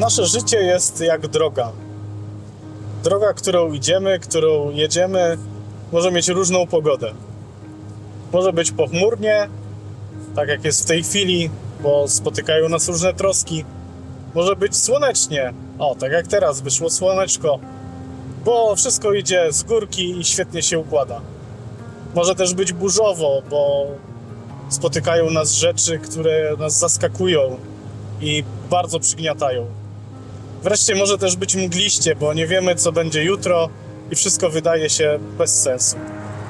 Nasze życie jest jak droga. Droga, którą idziemy, którą jedziemy, może mieć różną pogodę. Może być pochmurnie, tak jak jest w tej chwili, bo spotykają nas różne troski. Może być słonecznie, o, tak jak teraz wyszło słoneczko, bo wszystko idzie z górki i świetnie się układa. Może też być burzowo, bo spotykają nas rzeczy, które nas zaskakują i bardzo przygniatają. Wreszcie może też być mgliście, bo nie wiemy, co będzie jutro i wszystko wydaje się bez sensu.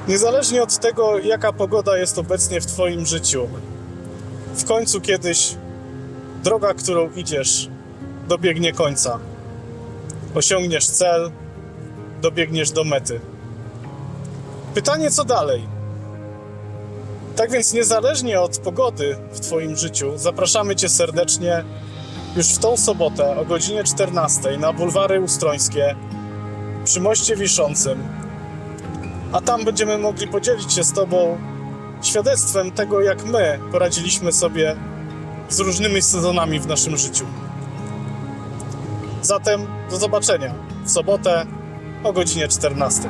Niezależnie od tego, jaka pogoda jest obecnie w Twoim życiu, w końcu kiedyś droga, którą idziesz, dobiegnie końca. Osiągniesz cel, dobiegniesz do mety. Pytanie, co dalej? Tak więc, niezależnie od pogody w Twoim życiu, zapraszamy Cię serdecznie już w tą sobotę o godzinie 14 na bulwary Ustrońskie przy moście wiszącym. A tam będziemy mogli podzielić się z Tobą świadectwem tego, jak my poradziliśmy sobie z różnymi sezonami w naszym życiu. Zatem do zobaczenia w sobotę o godzinie 14.